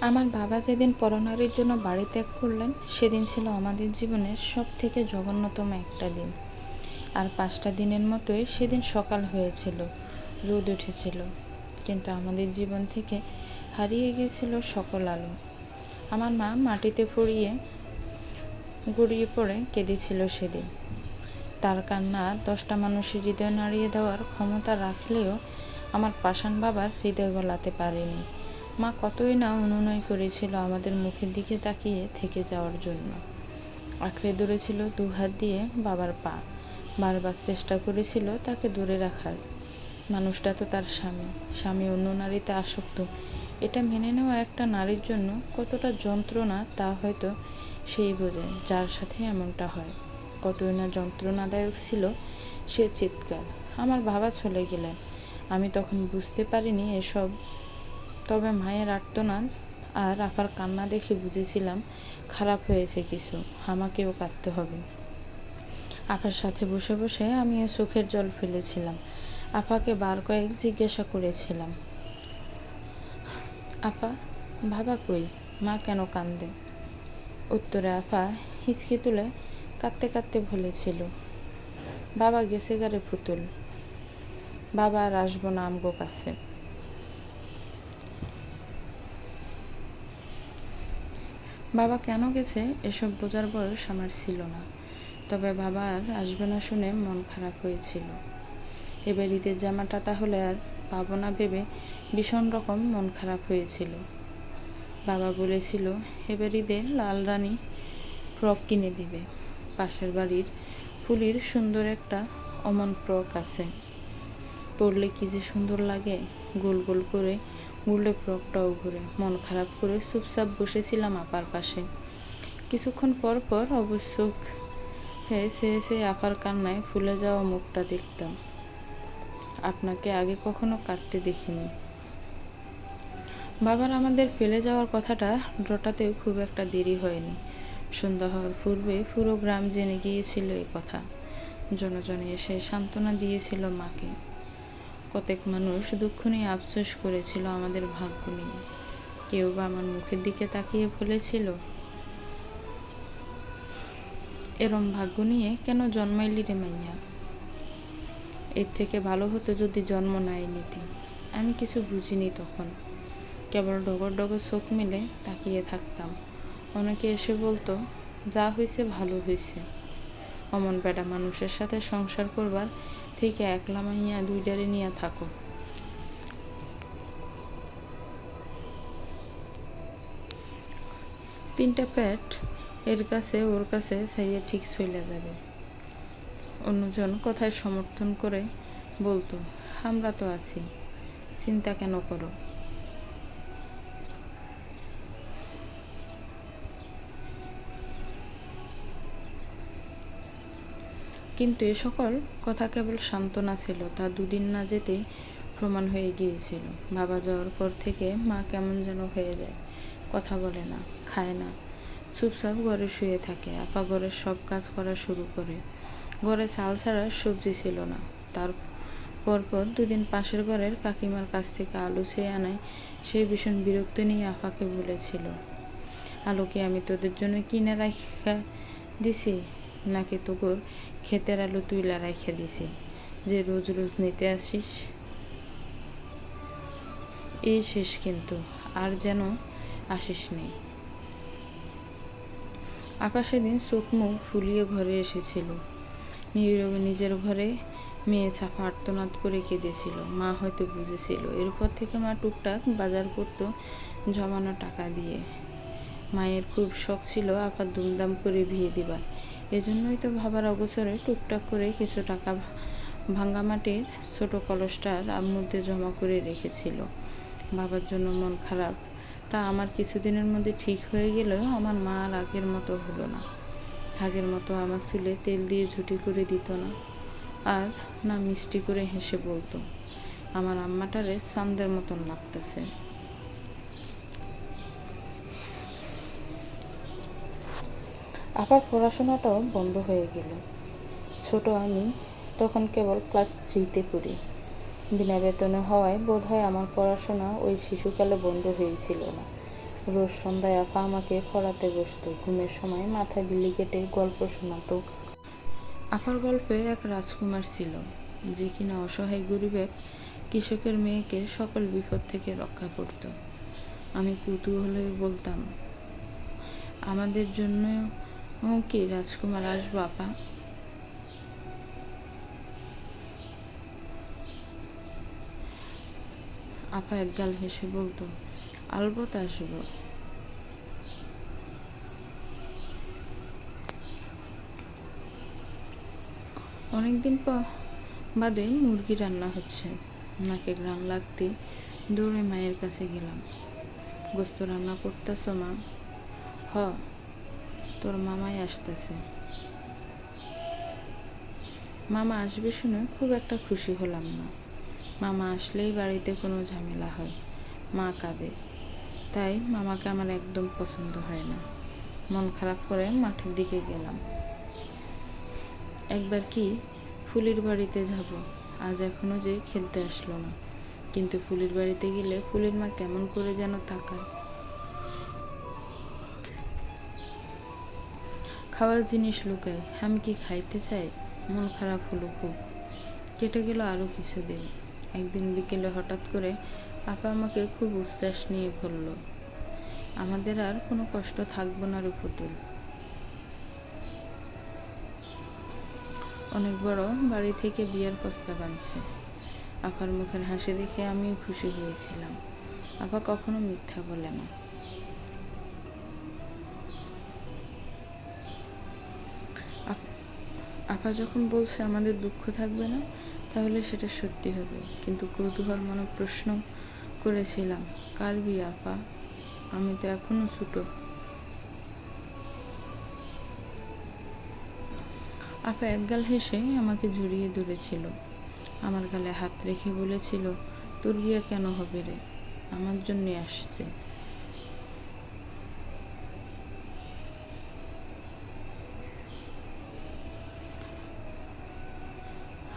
আমার বাবা যেদিন পরনারীর জন্য বাড়ি ত্যাগ করলেন, সেদিন ছিল আমাদের জীবনের সব থেকে জঘন্যতম একটা দিন। আর পাঁচটা দিনের মতোই সেদিন সকাল হয়েছিল, রোদ উঠেছিল। কিন্তু আমাদের জীবন থেকে হারিয়ে গিয়েছিল সকল আলো। আমার মা মাটিতে পড়িয়ে গড়িয়ে পড়ে কেঁদেছিল সেদিন। তার কান্না দশটা মানুষের হৃদয় নাড়িয়ে দেওয়ার ক্ষমতা রাখলেও আমার পাষাণ বাবার হৃদয় গলাতে পারেনি। মা কতই না অনুনয় করেছিল আমাদের মুখের দিকে তাকিয়ে থেকে যাওয়ার জন্য। আঁকড়ে ধরেছিল দু হাত দিয়ে বাবার পা। বারবার চেষ্টা করেছিল তাকে দূরে রাখার। মানুষটা তো তার স্বামী। স্বামী অন্য নারীতে আসক্ত। এটা মেনে নেওয়া একটা নারীর জন্য কতটা যন্ত্রণা তা হয়তো সেই বোঝে, যার সাথে এমনটা হয়। কতই না যন্ত্রণাদায়ক ছিল সে চিৎকার। আমার বাবা চলে গেলেন। আমি তখন বুঝতে পারিনি এসব তবে মায়ের আর্তনাদ আর আপার কান্না দেখে বুঝেছিলাম খারাপ হয়েছে কিছু, আমাকেও কাঁদতে হবে। আপার সাথে বসে বসে আমিও চোখের জল ফেলেছিলাম। আপাকে বার কয়েক জিজ্ঞাসা করেছিলাম, আপা, বাবা কই? মা কেন কান্দে? উত্তরে আপা হিচকি তুলে কাঁদতে কাঁদতে বলেছিল, বাবা গেছে গারে পুতুল, বাবা আর আসব না আমগো কাছে। বাবা কেন গেছে এসব বোঝার বয়স আমার ছিল না। তবে বাবা আর আসবে না শুনে মন খারাপ হয়েছিল। এবার ঈদের জামাটা তাহলে আর পাবো না ভেবে ভীষণ রকম মন খারাপ হয়েছিল। বাবা বলেছিল, এবার ঈদে লাল রানী ফ্রক কিনে দিবে। পাশের বাড়ির ফুলির সুন্দর একটা অমন ফ্রক আছে। পরলে কি যে সুন্দর লাগে গোল গোল করে ঘুরলে ফ্রকটাও ঘুরে, মন খারাপ করে চুপচাপ বসেছিলাম আপার পাশে। কিছুক্ষণ পর পর অবশ্যক হয়ে সে সে আপার কান্নায় ফুলে যাওয়া মুখটা দেখতাম। আপনাকে আগে কখনো কাঁদতে দেখিনি। বাবার আমাদের ফেলে যাওয়ার কথাটা রটাতেও খুব একটা দেরি হয়নি। সন্ধ্যা হওয়ার পূর্বে পুরো গ্রাম জেনে গিয়েছিল এই কথা। জনজনে এসে সান্ত্বনা দিয়েছিল মাকে। কতক মানুষ দুঃখ নিয়ে আফসোস করেছিল আমাদের ভাগ্য নিয়ে। কেউ বা আমার মুখের দিকে তাকিয়ে বলেছিল, এরম ভাগ্য নিয়ে কেন জন্মাইলি রে মাইয়া? এর থেকে ভালো হতো যদি জন্ম নাই নিতি আমি কিছু বুঝিনি তখন। কেবল ডগর ডগর চোখ মিলে তাকিয়ে থাকতাম। অনেকে এসে বলতো, যা হয়েছে ভালো হয়েছে অমন বেটা মানুষের সাথে সংসার করবার থেকে একলা মাইয়া দুইটারে নিয়ে থাকো। তিনটা প্যাট এর কাছে ওর কাছে সাইয়ে ঠিক চলে যাবে। অন্যজন কথায় সমর্থন করে বলতো, আমরা তো আছি, চিন্তা কেন করো? কিন্তু এ সকল কথা কেবল সান্ত্বনা ছিল, তা দুদিন না যেতেই প্রমাণ হয়ে গিয়েছিল। বাবা যাওয়ার পর থেকে মা কেমন যেন হয়ে যায়, কথা বলে না, খায় না। চুপচাপ ঘরে শুয়ে থাকে, আপা ঘরের সব কাজ করা শুরু করে। ঘরে চাল ছাড়া সবজি ছিল না। তার পরপর দুদিন পাশের ঘরের কাকিমার কাছ থেকে আলু চেয়ে আনায় সেই ভীষণ বিরক্ত নিয়ে আপাকে বলেছিল, আলু কি আমি তোদের জন্য কিনে রাখা দিছি? নাকি তোর ক্ষেতের আলু তুইলা রাখে দিছি, যে রোজ রোজ নিতে আসিস। এই শেষ কিন্তু, আর যেন আসিস নেই আপা সেদিন চোখ মুখ ফুলিয়ে ঘরে এসেছিল। নীরবে নিজের ঘরে মেয়ে ছাফা আর্তনাদ করে কেঁদেছিল। মা হয়তো বুঝেছিল। এরপর থেকে মা টুকটাক বাজার করতো জমানো টাকা দিয়ে। মায়ের খুব শখ ছিল আপার দুমদাম করে বিয়ে দিবার। এজন্যই তো ভাবার অগোচরে টুকটাক করে কিছু টাকা ভাঙ্গা মাটির ছোট কলসটার মধ্যে জমা করে রেখেছিল। বাবার জন্য মন খারাপ। তা আমার কিছুদিনের মধ্যে ঠিক হয়ে গেলেও আমার মা আর আগের মতো হলো না। আগের মতো আমার চুলে তেল দিয়ে ঝুটি করে দিত না। আর না মিষ্টি করে হেসে বলতো, আমার আম্মাটারে চান্দের মতন লাগতেছে। আবার পড়াশোনাটাও বন্ধ হয়ে গেল। ছোট আমি তখন কেবল ক্লাস থ্রিতে পড়ি। বিনা বেতনে হওয়ায় বোধ হয় আমার পড়াশোনা ওই শিশুকালে বন্ধ হয়েছিল না। রোজ সন্ধ্যায় আপা আমাকে পড়াতে বসতো, ঘুমের সময় মাথায় বিলি কেটে গল্প শোনাতো। আপার গল্পে এক রাজকুমার ছিল, যে কিনা অসহায় গরিবের কৃষকের মেয়েকে সকল বিপদ থেকে রক্ষা করত। আমি কৌতূহলে বলতাম, আমাদের জন্য কি, রাজকুমার আসব, আপা? আপা একগাল হেসে বলতো, আলবত আসব। অনেকদিন পর বাদে মুরগি রান্না হচ্ছে। নাকে গ্রান লাগতে দৌড়ে মায়ের কাছে গেলাম। গোস্ত রান্না করতেছ মা? হ তোর মামাই আসতেছে। মামা আসবে শুনে খুব একটা খুশি হলাম না। মামা আসলেই বাড়িতে কোনো ঝামেলা হয়। মা কাঁদে। তাই মামাকে আমার একদম পছন্দ হয় না। মন খারাপ করে মাঠের দিকে গেলাম। একবার কি ফুলির বাড়িতে যাব? আজ এখনও যে খেলতে আসলো না। কিন্তু ফুলির বাড়িতে গেলে ফুলির মা কেমন করে যেন তাকায়। খাওয়ার জিনিস লুকায় আমি কি খাইতে চাই মন খারাপ হলো খুব। কেটে গেল আরও কিছুদিন। একদিন বিকেলে হঠাৎ করে আপা আমাকে খুব উচ্ছ্বাস নিয়ে বলল, আমাদের আর কোনো কষ্ট থাকব না রে পুতুল অনেক বড় বাড়ি থেকে বিয়ের প্রস্তাব আনছে। আপার মুখের হাসি দেখে আমি খুশি হয়েছিলাম। আপা কখনো মিথ্যা বলে না। আপা যখন বলছে আমাদের দুঃখ থাকবে না, তাহলে সেটা সত্যি হবে। কিন্তু কৌতূহল মনে প্রশ্ন করেছিলাম, কার বিয়ে আপা? আমি তো এখনও ছোটো। আপা একগাল হেসে আমাকে জড়িয়ে ধরেছিল। আমার গালে হাত রেখে বলেছিল, তোর বিয়ে কেন হবে রে? আমার জন্যে আসছে।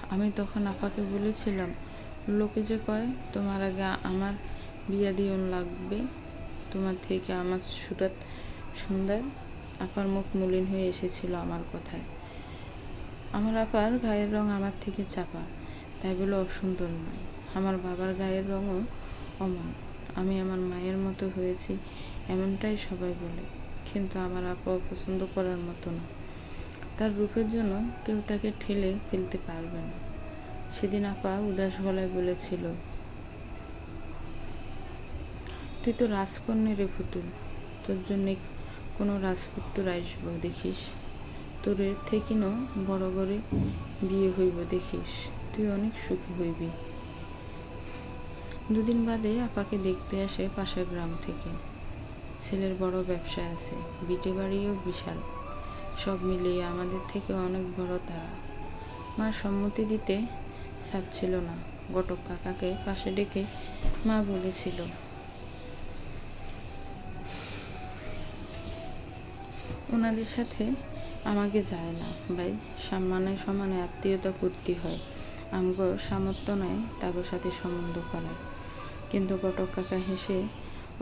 আমি তখন আপাকে বলেছিলাম, লোকে যে কয়, তোমার আগে আমার বিয়া দিয়ন লাগবে। তোমার থেকে আমার সুরাত সুন্দর। আপার মুখ মলিন হয়ে এসেছিল আমার কথায়। আমার আপার গায়ের রং আমার থেকে চাপা, তাই বলে অসুন্দর নয়। আমার বাবার গায়ের রঙও অমন। আমি আমার মায়ের মতো হয়েছি, এমনটাই সবাই বলে। কিন্তু আমার আপা অপছন্দ করার মতো না। তার রূপের জন্য কেউ তাকে ঠেলে ফেলতে পারবে না। সেদিন আপা উদাস গলায় বলেছিল, তুই তো রাজকন্যা রে পুতুল। তোর জন্যে কোনো রাজপুত্র আসব, দেখিস? তোর এর থেকেও বড় করে বিয়ে হইব, দেখিস? তুই অনেক সুখী হইবি। দুদিন বাদে আপাকে দেখতে আসে পাশের গ্রাম থেকে। ছেলের বড় ব্যবসা আছে বিটে বাড়িও বিশাল। সব মিলিয়ে আমাদের থেকে অনেক বড় তারা মা সম্মতি দিতে চাচ্ছিল না। ঘটক কাকাকে পাশে ডেকে মা বলেছিল ওনাদের সাথে আমাকে যায় না। ভাই, সম্মানে সমানে আত্মীয়তা করতে হয়। আমগো সামর্থ্য নাই তাগোর সাথে সম্বন্ধ করার। কিন্তু ঘটক কাকা হেসে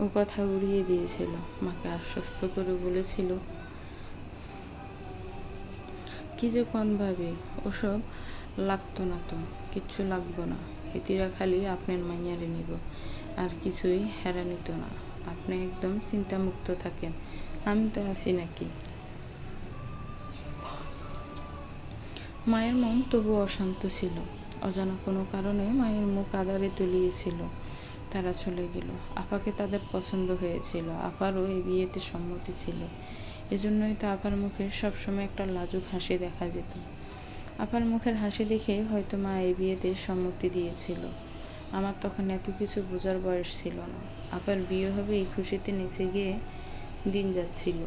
ও কথা উড়িয়ে দিয়েছিল। মাকে আশ্বস্ত করে বলেছিল কি যে কোন ভাবে ওসব লাগতো না তো, কিচ্ছু লাগবো না। হেতিরা খালি আপনার মাইয়ারে নিব, আর কিছুই হেরা নিত না। আপনি একদম চিন্তামুক্ত থাকেন, আমি তো আছি নাকি। মায়ের মন তবু অশান্ত ছিল, অজানা কোনো কারণে মায়ের মুখ আদারে তুলিয়েছিল তারা চলে গেল। আপাকে তাদের পছন্দ হয়েছিল, আপারও এই বিয়েতে সম্মতি ছিল। এজন্যই তো আপার মুখে সবসময় একটা লাজুক হাসি দেখা যেত। আপার মুখের হাসি দেখে হয়তো মা এই বিয়েতে সম্মতি দিয়েছিল। আমার তখন এত কিছু বোঝার বয়স ছিল না। আপার বিয়ে হবে এই খুশিতে নেচে গিয়ে দিন যাচ্ছিল।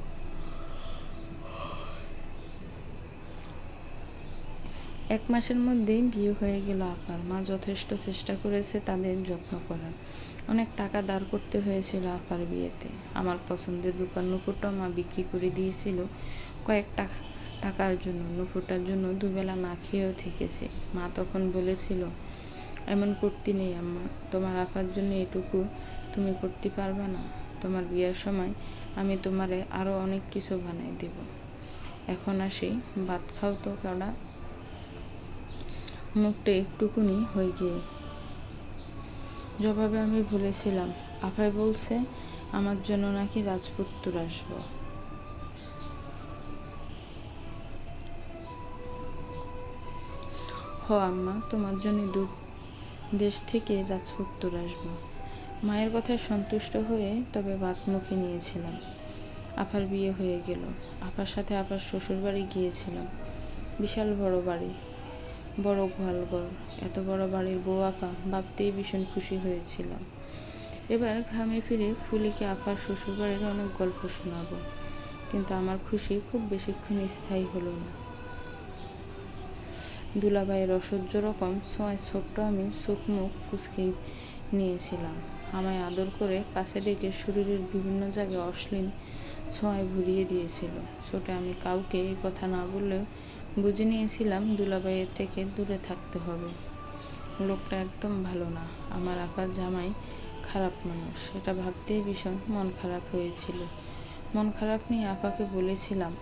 এক মাসের মধ্যেই বিয়ে হয়ে গেল আপার। মা যথেষ্ট চেষ্টা করেছে তাদের যত্ন করার। অনেক টাকা দাঁড় করতে হয়েছিল আপার বিয়েতে। আমার পছন্দের রূপার নুপুরটা মা বিক্রি করে দিয়েছিল কয়েক টাকা টাকার জন্য। নুপুরটার জন্য দুবেলা না খেয়েও থেকেছে। মা তখন বলেছিল, এমন করতে নেই আম্মা। তোমার আপার জন্য এটুকু তুমি করতে পারবে না। তোমার বিয়ের সময় আমি তোমারে আরও অনেক কিছু বানাই দেব। এখন আসি, ভাত খাও তো কারা? মুখটা একটুকুনি হয়ে গিয়ে জবাবে আমি ভুলেছিলাম। আপাই বলছে, আমার জন্য নাকি রাজপুত্র আসব। হ, আম্মা, তোমার জন্য দূর দেশ থেকে রাজপুত্র আসব। মায়ের কথায় সন্তুষ্ট হয়ে তবে ভাত মুখে নিয়েছিলাম। আপার বিয়ে হয়ে গেল। আপার সাথে আপার শ্বশুর বাড়ি গিয়েছিলাম। বিশাল বড় বাড়ি। বড় গোয়ালঘর, এত বড় বাড়ির বউ আপা ভাবতেই ভীষণ খুশি হয়েছিলাম। এবার গ্রামে ফিরে ফুলিকে আপার শ্বশুরবাড়ির অনেক গল্প শোনাবো, কিন্তু আমার খুশি খুব বেশিক্ষণ স্থায়ী হলো না। দুলাভাইয়ের অসহ্য রকম ছোঁয়ায় ছোট্ট আমি চোখ মুখ কুচকে নিয়েছিলাম। আমায় আদর করে কাছে ডেকে শরীরের বিভিন্ন জায়গায় অশ্লীল ছোঁয়ায় ভরিয়ে দিয়েছিল। ছোট আমি কাউকে এই কথা না বললেও বুঝে নিয়েছিলাম দুলাভাইয়ের থেকে দূরে থাকতে হবে। লোকটা একদম ভালো না। আমার আপার জামাই খারাপ মানুষ। এটা ভাবতেই ভীষণ মন খারাপ হয়েছিল। মন খারাপ নিয়ে আপাকে বলেছিলাম,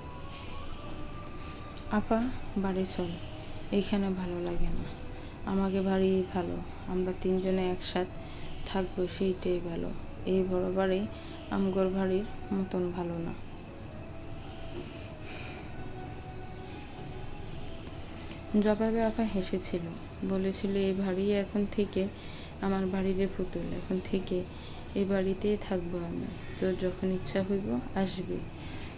আপা, বাড়ি চল। এইখানে ভালো লাগে না। আমাকে বাড়ি ভালো। আমরা তিনজনে একসাথ থাকব, সেইটাই ভালো। এই বড় বাড়ি আমগর বাড়ির মতন ভালো না। জবাবে আপা হেসেছিল, বলেছিল এই বাড়ি এখন থেকে আমার বাড়ির পুতুল, এখন থেকে এই বাড়িতেই থাকব আমি। তোর যখন ইচ্ছা হইব, আসবি।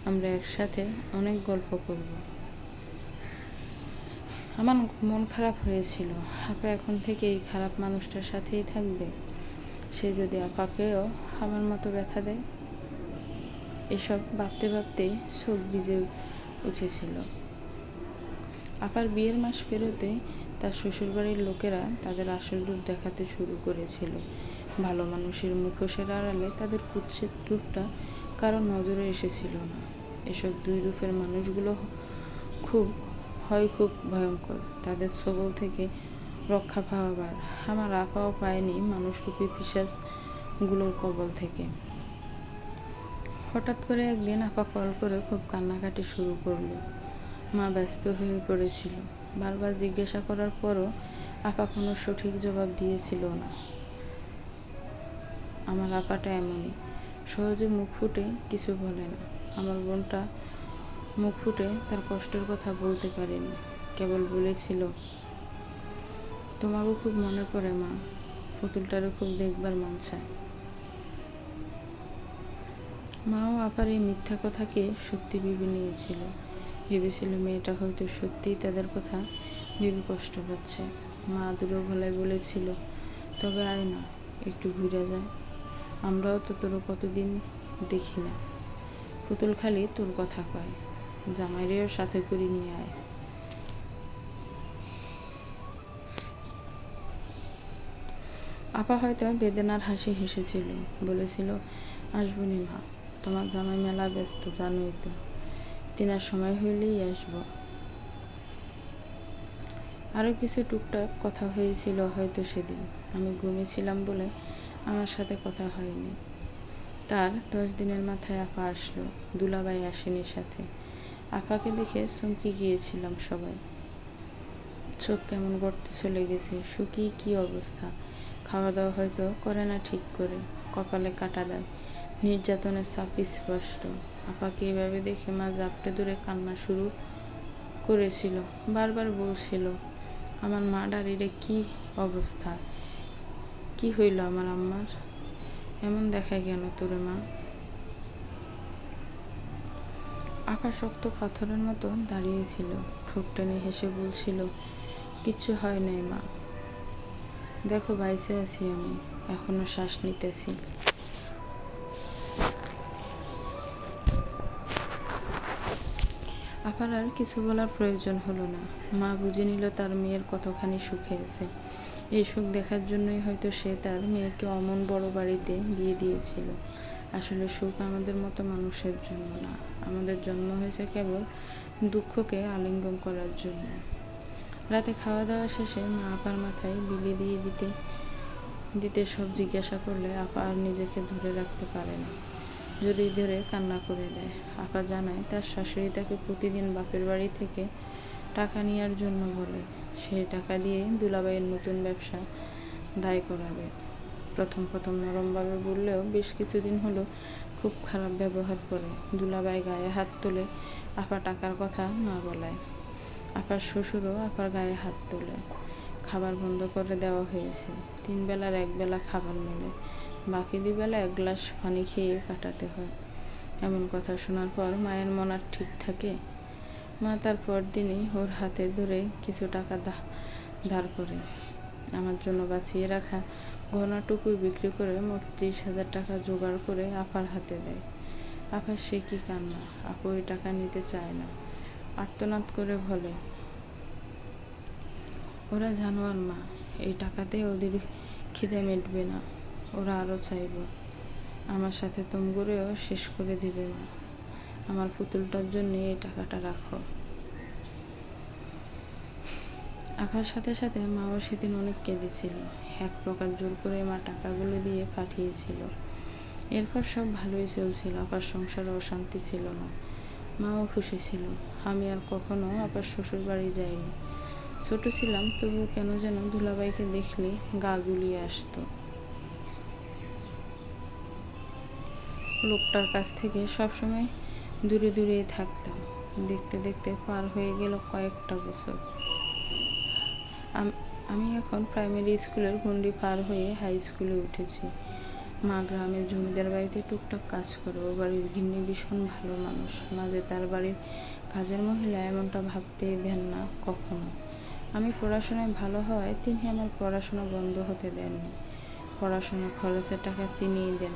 আমরা একসাথে অনেক গল্প করব। আমার মন খারাপ হয়েছিল। আপা এখন থেকে এই খারাপ মানুষটার সাথেই থাকবে। সে যদি আপাকেও আমার মতো ব্যথা দেয়? এসব ভাবতে ভাবতেই চোখ ভিজে উঠেছিল। আপার বিয়ের মাস পেরোতে তার শ্বশুরবাড়ির লোকেরা তাদের আসল রূপ দেখাতে শুরু করেছিল। ভালো মানুষের মুখোশের আড়ালে তাদের কুৎসিত রূপটা কারও নজরে এসেছিল না। এসব দুই রূপের মানুষগুলো খুব, হয় খুব ভয়ঙ্কর। তাদের সবল থেকে রক্ষা পাওয়াবার। আমার আপাও পায়নি মানুষরূপী পিসাজগুলোর কবল থেকে। হঠাৎ করে একদিন আপা কল করে খুব কান্নাকাটি শুরু করল। মা ব্যস্ত হয়ে পড়েছিল। বারবার জিজ্ঞাসা করার পরও আপা কোনো সঠিক জবাব দিয়েছিল না। আমার আপাটা এমনই। সহজে মুখ ফুটে কিছু বলে না। আমার বোনটা মুখ ফুটে তার কষ্টের কথা বলতে পারেনি। কেবল বলেছিল তোমাকেও খুব মনে পড়ে মা। পুতুলটারও খুব দেখবার মন চায়। মাও আপার এই মিথ্যা কথাকে সত্যি ভেবে নিয়েছিল। ভেবেছিল মেয়েটা হয়তো সত্যিই তাদের কথা ভেবে কষ্ট পাচ্ছে। মা দুটো গলায় বলেছিল, তবে আয় না, একটু ঘুরে যায় আমরাও তো তোর কতদিন দেখি না। পুতুল খালি তোর কথা কয়, জামাইরেও সাথে করে নিয়ে আয়। আপা হয়তো বেদনার হাসি হেসেছিল, বলেছিল আসবনি মা, তোমার জামাই মেলা ব্যস্ত, জানোই তো। তিনার সময় হইলেই আসব। আরও কিছু টুকটাক কথা হয়েছিল হয়তো সেদিন। আমি ঘুমিয়েছিলাম বলে আমার সাথে কথা হয়নি। তার দশ দিনের মাথায় আপা আসলো দুলাবাই আসেনি সাথে। আপাকে দেখে চমকে গিয়েছিলাম সবাই। চোখ কেমন গড়তে চলে গেছে শুকিয়ে কি অবস্থা? খাওয়া দাওয়া হয়তো করে না ঠিক করে, কপালে কাটা দেয় নির্যাতনের চাপ স্পষ্ট। আপাকে এভাবে দেখে মা জাপটে ধরে কান্না শুরু করেছিল? বারবার বলছিল, আমার মা ডারিরে কি অবস্থা? কি হইল আমার আম্মার? এমন দেখা কেন তোরে মা? আপা শক্ত পাথরের মতো দাঁড়িয়েছিল। ঠোঁট টেনে হেসে বলছিল কিচ্ছু হয় নাই মা। দেখো বাইসে আছি আমি, এখনও শ্বাস নিতেছি। আপার আর কিছু বলার প্রয়োজন হলো না। মা বুঝে নিল তার মেয়ের কতখানি সুখে আছে। এই সুখ দেখার জন্যই হয়তো সে তার মেয়েকে অমন বড় বাড়িতে বিয়ে দিয়েছিল। আসলে সুখ আমাদের মতো মানুষের জন্য না। আমাদের জন্ম হয়েছে কেবল দুঃখকে আলিঙ্গন করার জন্য। রাতে খাওয়া দাওয়া শেষে মা আপার মাথায় বিলি দিয়ে দিতে দিতে সব জিজ্ঞাসা করলে আপা আর নিজেকে ধরে রাখতে পারে না। জড়িয়ে ধরে কান্না করে দেয়। আপা জানায়, তার শাশুড়ি তাকে প্রতিদিন বাপের বাড়ি থেকে টাকা নেওয়ার জন্য বলে। সেই টাকা দিয়ে দুলাবাইয়ের নতুন ব্যবসা দায় করাবে। প্রথম প্রথম নরমভাবে বললেও বেশ কিছুদিন হলো খুব খারাপ ব্যবহার করে। দুলাবাই গায়ে হাত তোলে আপা টাকার কথা না বলায়। আপার শ্বশুরও আপার গায়ে হাত তোলে। খাবার বন্ধ করে দেওয়া হয়েছে। তিন বেলার এক বেলা খাবার মেলে। বাকি দুই বেলা এক গ্লাস পানি খেয়ে কাটাতে হয়। এমন কথা শোনার পর মায়ের মন আর ঠিক থাকে। মা তার পরদিনই ওর হাতে ধরে কিছু টাকা ধার করে। আমার জন্য বাঁচিয়ে রাখা গহনাটুকুই বিক্রি করে মোট ত্রিশ হাজার টাকা জোগাড় করে আপার হাতে দেয়। আপার সে কি কান্না? আপু ওই টাকা নিতে চায় না। আর্তনাদ করে বলে, ওরা জানোয়ার মা, এই টাকাতে ওদের খিদে মিটবে না। ওরা আরও চাইব। আমার সাথে তুম তুমগুরেও শেষ করে দিবে মা। আমার পুতুলটার জন্য এই টাকাটা রাখো। আপার সাথে সাথে মাও সেদিন অনেক কেঁদেছিল। এক প্রকার জোর করে মা টাকাগুলো দিয়ে পাঠিয়েছিল। এরপর সব ভালোই চলছিল আপার সংসারে অশান্তি ছিল না। মাও খুশি ছিল, আমি আর কখনো আপার শ্বশুর বাড়ি যাইনি। ছোট ছিলাম, তবুও কেন যেন দুলাবাইকে দেখলে গা গুলিয়ে আসতো। লোকটার কাছ থেকে সবসময় দূরে দূরেই থাকতাম। দেখতে দেখতে পার হয়ে গেল কয়েকটা বছর। আমি এখন প্রাইমারি স্কুলের গণ্ডি পার হয়ে হাই স্কুলে উঠেছি। মা গ্রামের জমিদার বাড়িতে টুকটাক কাজ করে। ও বাড়ির গিন্নি ভীষণ ভালো মানুষ। মাঝে তার বাড়ির কাজের মহিলা এমনটা ভাবতেই দেন না কখনো। আমি পড়াশোনায় ভালো হওয়ায় তিনি আমার পড়াশোনা বন্ধ হতে দেননি। পড়াশোনা খরচের টাকা তিনিই দেন।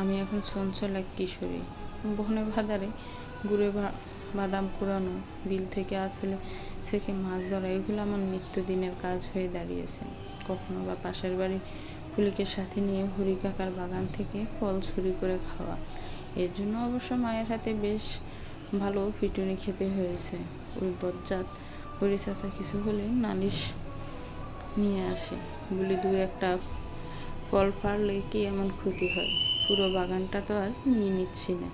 আমি এখন চঞ্চল এক কিশোরী। বনে ভাদারে গুড়ে বাদাম কুড়ানো, বিল থেকে আসলে থেকে মাছ ধরা, এগুলো আমার নিত্যদিনের কাজ হয়ে দাঁড়িয়েছে। কখনো বা পাশের বাড়ির পুলিকে সাথে নিয়ে হরি কাকার বাগান থেকে ফল চুরি করে খাওয়া। এর জন্য অবশ্য মায়ের হাতে বেশ ভালো পিটুনি খেতে হয়েছে। ওই বজ্জাত হরি চাচা কিছু হলে নালিশ নিয়ে আসে। বলি দু একটা ফল পারলে কি এমন ক্ষতি হয়? পুরো বাগানটা তো আর নিয়ে নিচ্ছি না।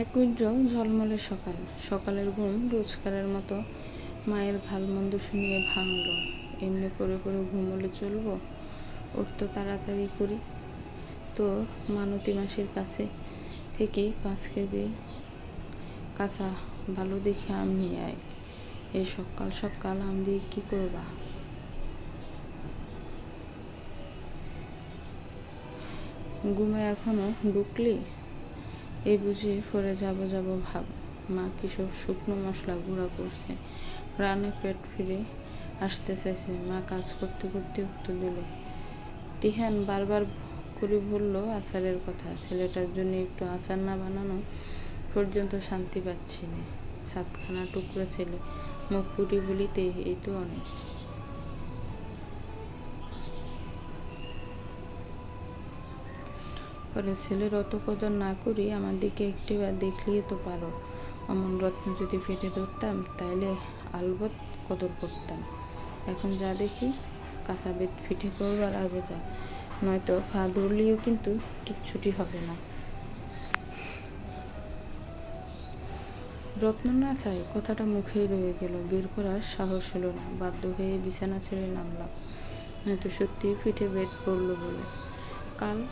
এক উজ্জ্বল ঝলমলে সকাল। সকালের ঘুম রোজকারের মতো মায়ের ভালো মন্দ শুনিয়ে ভাঙল। এমনি করে করে ঘুমোলে চলবো? ওর তো তাড়াতাড়ি করি। তো মানতি মাসির কাছে থেকে পাঁচ কেজি কাঁচা ভালো দেখে আম নিয়ে আয়। এই সকাল সকাল আম দিয়ে কি করবা? ঘুমে এখনও ঢুকলি? এই বুঝি পরে যাব যাব ভাব। মা কিসব শুকনো মশলা গুঁড়া করছে। রানে পেট ফিরে আসতে চাইছে। মা কাজ করতে করতে উত্তর দিল, তিহান, বারবার করে বলল আচারের কথা। ছেলেটার জন্য একটু আচার না বানানো পর্যন্ত শান্তি পাচ্ছি না। সাতখানা টুকরো ছেলে। মুখ পুরি বলিতে এই তো অনেক। পরে ছেলের অত কদর না করি, আমার দিকে একটিবার দেখলেই তো পারো। অমন রত্ন যদি পেটে ধরতাম, তাইলে আলবত কদর করতাম। এখন যা দেখি, কাঁচা বেত ফিটে করবার আগে যা। নয়তো পা ধরলেও কিন্তু কিচ্ছুটি হবে না। রত্ন না চাই, কথাটা মুখেই রয়ে গেল। বের করার সাহস হলো না, বাধ্য হয়ে বিছানা ছেড়ে নামলাম। নয়তো সত্যি পিঠে বেড পড়ল বলে। কাল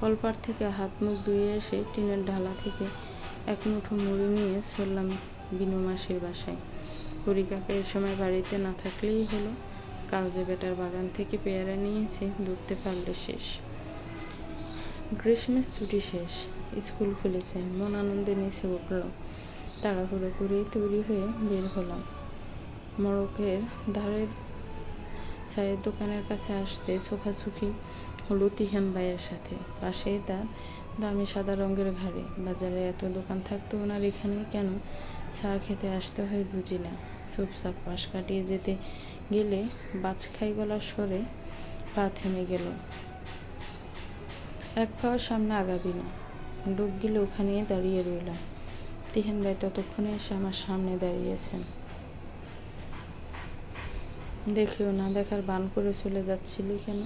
কলপার থেকে হাত মুখ ধুয়ে এসে টিনের ঢালা থেকে এক মুঠো মুড়ি নিয়ে চললাম বিনু মাসির বাসায়। হরি কাকা এ সময় বাড়িতে না থাকলেই হলো। কাল যে বেটার বাগান থেকে পেয়ারা নিয়েছে, ধরতে পারলে শেষ। গ্রীষ্মের ছুটি শেষ, স্কুল খুলেছে, মন আনন্দে নিচে উঠল। তাড়াহুড়ো করেই তৈরি হয়ে বের হলাম। মড়কের ধারের চায়ের দোকানের কাছে আসতে চোখাচোখি হলো তিহান ভাইয়ের সাথে। পাশেই তার দামি সাদা রঙের ঘাড়ে। বাজারে এত দোকান থাকতো ওনার এখানে কেন? চা খেতে আসতে হয় বুঝি না। চুপচাপ পাশ কাটিয়ে যেতে গেলে বাজখাই গলার স্বরে পা থেমে গেল। এক পাওয়ার সামনে আগাবি না। ডুব গেলে ওখানে দাঁড়িয়ে রইলাম। তিহেন ভাই ততক্ষণে এসে আমার সামনে দাঁড়িয়েছেন। দেখেও না, দেখার বান করে চলে যাচ্ছিলি কেন?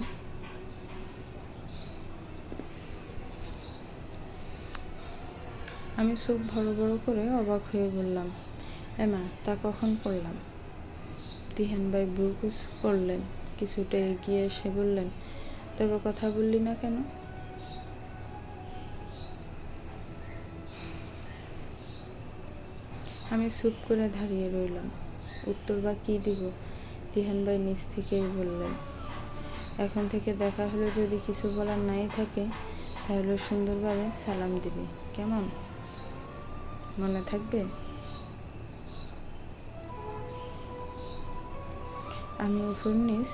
আমি চোখ বড় বড় করে অবাক হয়ে বললাম, এমা, তা কখন পড়লাম? তিহান ভাই বুকুস করলেন, কিছুটা এগিয়ে এসে বললেন, তবে কথা বললি না কেন? আমি চুপ করে দাঁড়িয়ে রইলাম, উত্তর বা কী দিব? তিহান ভাই নিচ থেকেই বললেন, এখন থেকে দেখা হলে যদি কিছু বলার নাই থাকে, তাহলে সুন্দরভাবে সালাম দিবি, কেমন? মনে থাকবে? আমি উপর নিচ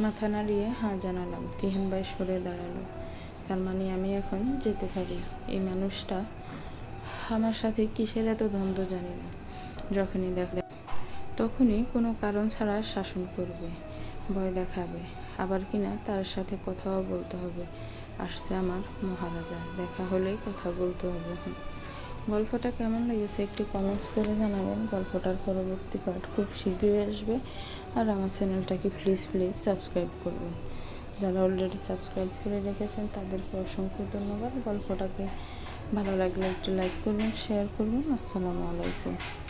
মাথা নাড়িয়ে হাঁ জানালাম। তিহান ভাই সরে দাঁড়াল। তার মানে আমি এখন যেতে পারি। এই মানুষটা আমার সাথে কিসের এত দ্বন্দ্ব জানি না। যখনই দেখলে তখনই কোনো কারণ ছাড়া শাসন করবে, ভয় দেখাবে। আবার কিনা তার সাথে কথাও বলতে হবে। আসছে আমার মহারাজা। দেখা হলেই কথা বলতে হবে। গল্পটা কেমন লেগেছে একটি কমেন্টস করে জানাবেন। গল্পটার পরবর্তী পার্ট খুব শীঘ্রই আসবে। আর আমার চ্যানেলটাকে প্লিজ প্লিজ সাবস্ক্রাইব করবেন যারা অলরেডি সাবস্ক্রাইব করে রেখেছেন, তাদেরকে অসংখ্য ধন্যবাদ। গল্পটাকে ভালো লাগলে একটু লাইক করবেন শেয়ার করবেন। আসসালামু আলাইকুম।